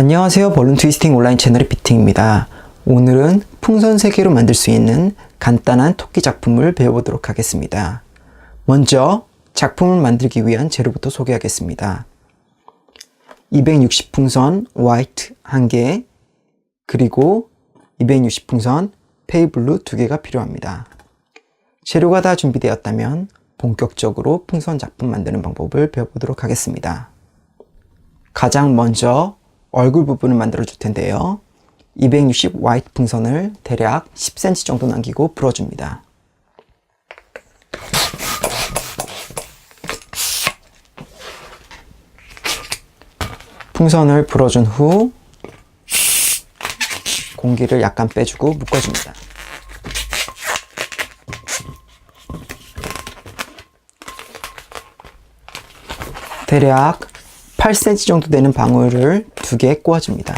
안녕하세요. 벌룬 트위스팅 온라인 채널의 비팅입니다. 오늘은 풍선 3개로 만들 수 있는 간단한 토끼 작품을 배워보도록 하겠습니다. 먼저 작품을 만들기 위한 재료부터 소개하겠습니다. 260 풍선 화이트 1개, 그리고 260 풍선 페이블루 2개가 필요합니다. 재료가 다 준비되었다면 본격적으로 풍선 작품 만드는 방법을 배워보도록 하겠습니다. 가장 먼저 얼굴 부분을 만들어 줄 텐데요. 260 화이트 풍선을 대략 10cm 정도 남기고 불어줍니다. 풍선을 불어준 후 공기를 약간 빼주고 묶어줍니다. 대략 8cm 정도 되는 방울을 두 개 꼬아줍니다.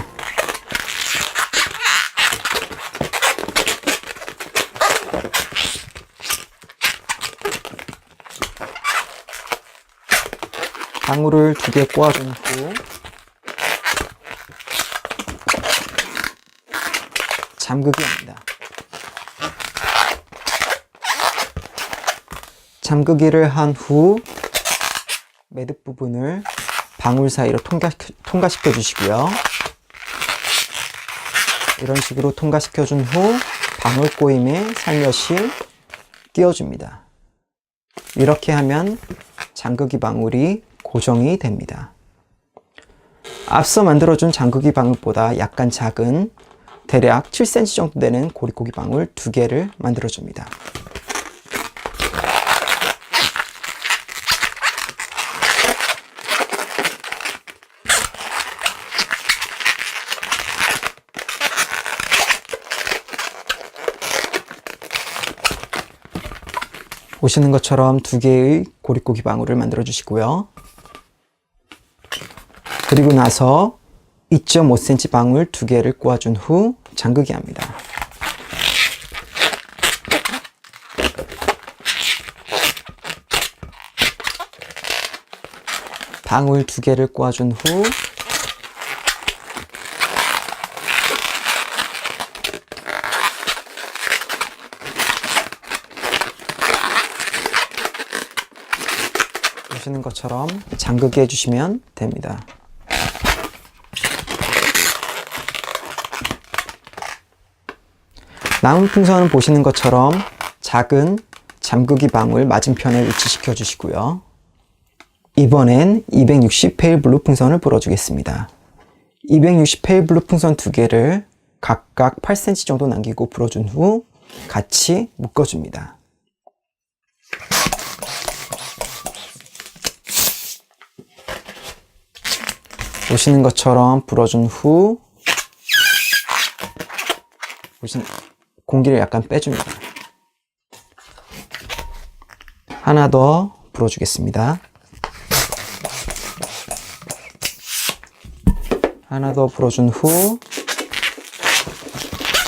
방울을 두 개 꼬아준 후 잠그기 합니다. 잠그기를 한 후 매듭 부분을 방울 사이로 통과, 통과시켜 주시고요. 이런 식으로 통과시켜 준 후 방울 꼬임에 살며시 끼워줍니다. 이렇게 하면 잠그기 방울이 고정이 됩니다. 앞서 만들어준 잠그기 방울보다 약간 작은 대략 7cm 정도 되는 고리고기 방울 두 개를 만들어줍니다. 보시는 것처럼 두 개의 고리고기 방울을 만들어 주시고요. 그리고 나서 2.5cm 방울 두 개를 꼬아준 후 잠그게 합니다. 방울 두 개를 꼬아준 후 보시는 것처럼 잠그게 해주시면 됩니다. 남은 풍선은 보시는 것처럼 작은 잠그기 방울 맞은편에 위치시켜 주시고요. 이번엔 260 페일 블루 풍선을 불어주겠습니다. 260 페일 블루 풍선 두 개를 각각 8cm 정도 남기고 불어준 후 같이 묶어줍니다. 보시는 것처럼 불어준 후 보시는 공기를 약간 빼줍니다. 하나 더 불어주겠습니다. 하나 더 불어준 후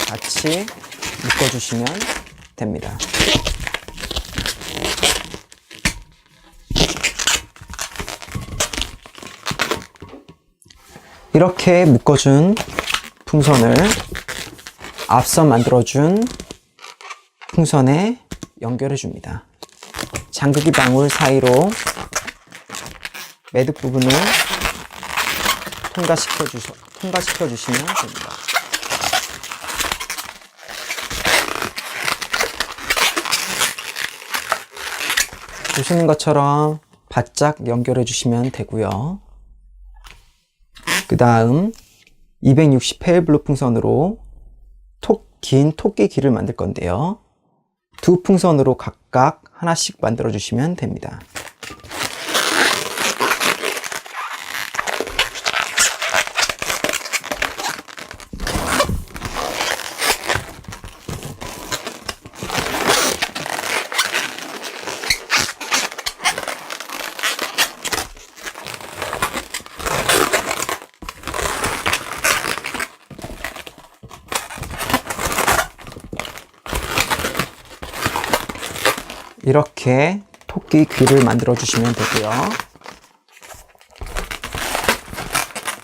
같이 묶어주시면 됩니다. 이렇게 묶어준 풍선을 앞서 만들어준 풍선에 연결해 줍니다. 장극이 방울 사이로 매듭 부분을 통과시켜 주셔, 통과시켜 주시면 됩니다. 보시는 것처럼 바짝 연결해 주시면 되고요. 그 다음 260 페일블루 풍선으로 톡, 긴 토끼 귀를 만들 건데요. 두 풍선으로 각각 하나씩 만들어 주시면 됩니다. 이렇게 토끼 귀를 만들어 주시면 되고요.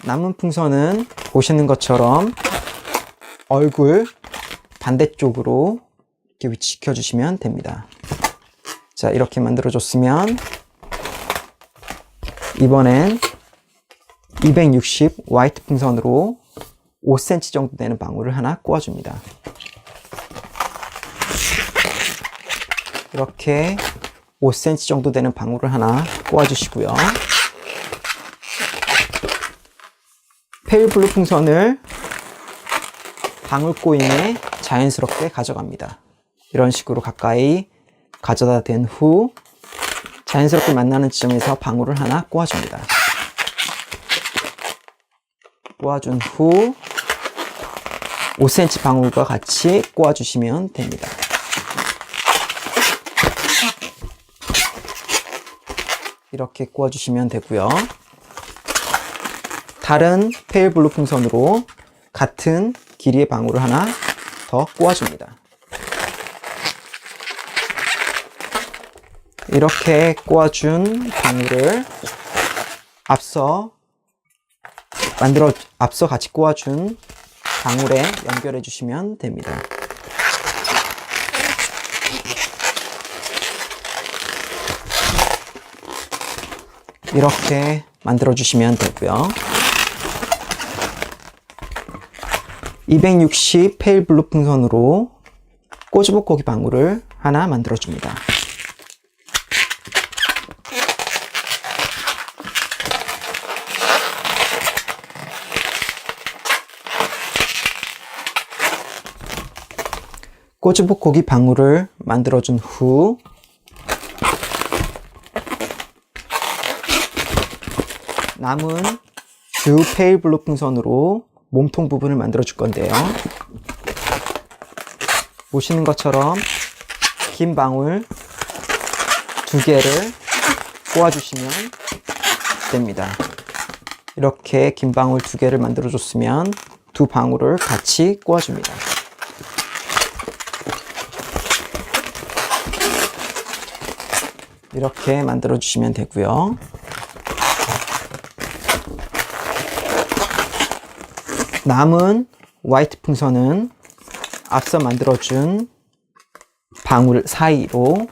남은 풍선은 보시는 것처럼 얼굴 반대쪽으로 이렇게 위치시켜 주시면 됩니다. 자, 이렇게 만들어 줬으면 이번엔 260 화이트 풍선으로 5cm 정도 되는 방울을 하나 꼬아줍니다. 이렇게 5cm 정도 되는 방울을 하나 꼬아주시고요. 페일 블루 풍선을 방울 꼬임에 자연스럽게 가져갑니다. 이런 식으로 가까이 가져다 댄 후 자연스럽게 만나는 지점에서 방울을 하나 꼬아줍니다. 꼬아준 후 5cm 방울과 같이 꼬아주시면 됩니다. 이렇게 꼬아주시면 되고요. 다른 페일 블루 풍선으로 같은 길이의 방울을 하나 더 꼬아줍니다. 이렇게 꼬아준 방울을 앞서 만들어 앞서 같이 꼬아준 방울에 연결해 주시면 됩니다. 이렇게 만들어 주시면 되고요. 260 페일 블루 풍선으로 꼬집어 고기 방울을 하나 만들어 줍니다. 꼬집어 고기 방울을 만들어 준 후 남은 두 페일 블루 풍선으로 몸통 부분을 만들어 줄 건데요. 보시는 것처럼 긴 방울 두 개를 꼬아주시면 됩니다. 이렇게 긴 방울 두 개를 만들어 줬으면 두 방울을 같이 꼬아줍니다. 이렇게 만들어 주시면 되고요. 남은 화이트 풍선은 앞서 만들어준 방울 사이로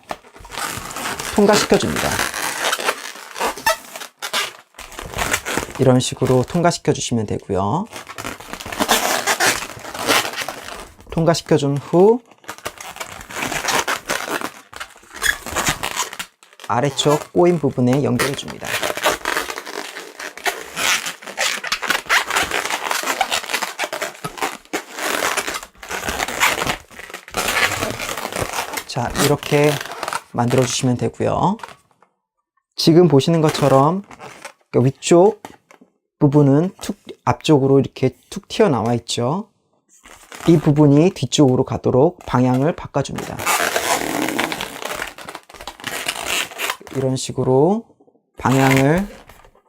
통과시켜 줍니다. 이런 식으로 통과시켜 주시면 되고요. 통과시켜 준 후 아래쪽 꼬인 부분에 연결해 줍니다. 자, 이렇게 만들어 주시면 되고요. 지금 보시는 것처럼 그 위쪽 부분은 툭 앞쪽으로 이렇게 툭 튀어나와 있죠. 이 부분이 뒤쪽으로 가도록 방향을 바꿔줍니다. 이런 식으로 방향을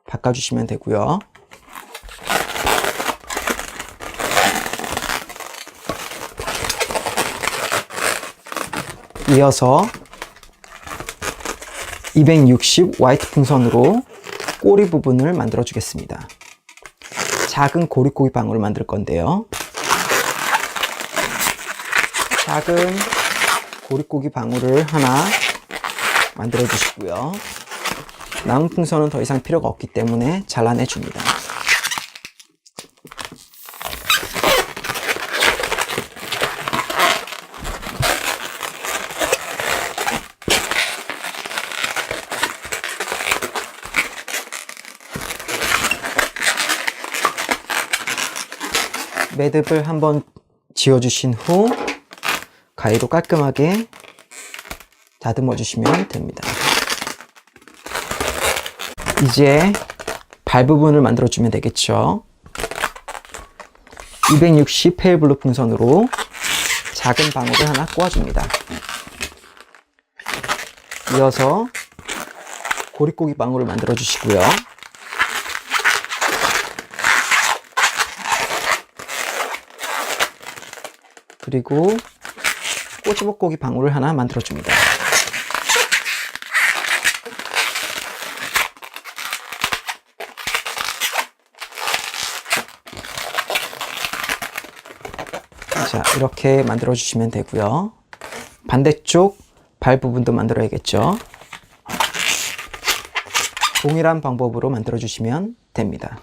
바꿔주시면 되고요. 이어서 260 화이트 풍선으로 꼬리 부분을 만들어 주겠습니다. 작은 고리고기 방울을 만들 건데요. 작은 고리고기 방울을 하나 만들어 주시고요. 남은 풍선은 더 이상 필요가 없기 때문에 잘라내 줍니다. 매듭을 한번 지어주신 후 가위로 깔끔하게 다듬어 주시면 됩니다. 이제 발 부분을 만들어 주면 되겠죠. 260 페일 블루 풍선으로 작은 방울을 하나 꼬아줍니다. 이어서 고리고기 방울을 만들어 주시고요. 그리고 꼬치볶고기 방울을 하나 만들어 줍니다. 자, 이렇게 만들어 주시면 되고요. 반대쪽 발 부분도 만들어야겠죠. 동일한 방법으로 만들어 주시면 됩니다.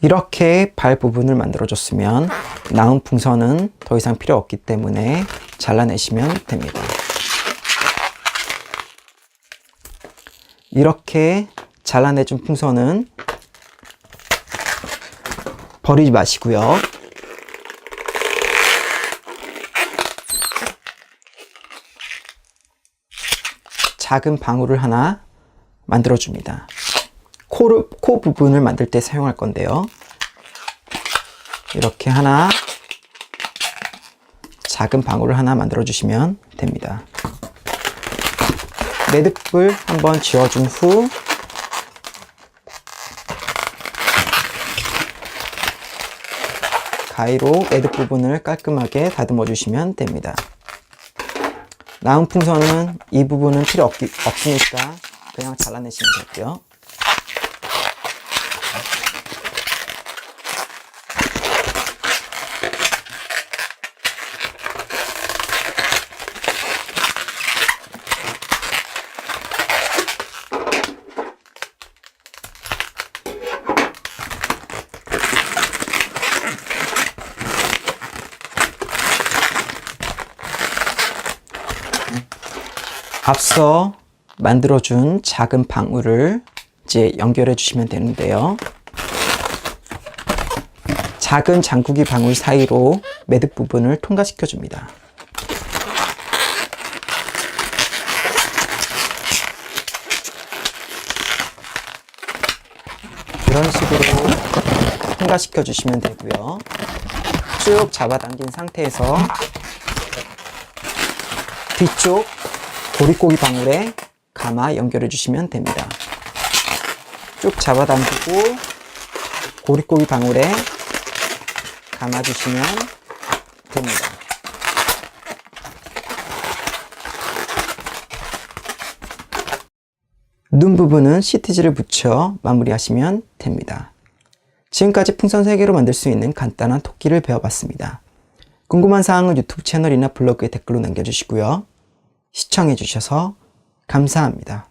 이렇게 발 부분을 만들어줬으면 나온 풍선은 더 이상 필요 없기 때문에 잘라내시면 됩니다. 이렇게 잘라내준 풍선은 버리지 마시고요. 작은 방울을 하나 만들어줍니다. 코를, 코 부분을 만들 때 사용할 건데요. 이렇게 하나, 작은 방울을 하나 만들어 주시면 됩니다. 매듭을 한번 지어준 후, 가위로 매듭 부분을 깔끔하게 다듬어 주시면 됩니다. 나은 풍선은 이 부분은 필요 없, 없으니까 그냥 잘라내시면 되고요. 앞서 만들어준 작은 방울을 이제 연결해 주시면 되는데요. 작은 장구기 방울 사이로 매듭 부분을 통과시켜 줍니다. 이런 식으로 통과시켜 주시면 되고요. 쭉 잡아당긴 상태에서 뒤쪽 보릿고기 방울에 감아 연결해 주시면 됩니다. 쭉 잡아당기고 보릿고기 방울에 감아 주시면 됩니다. 눈 부분은 시티지를 붙여 마무리하시면 됩니다. 지금까지 풍선 3개로 만들 수 있는 간단한 토끼를 배워봤습니다. 궁금한 사항은 유튜브 채널이나 블로그에 댓글로 남겨주시고요. 시청해주셔서 감사합니다.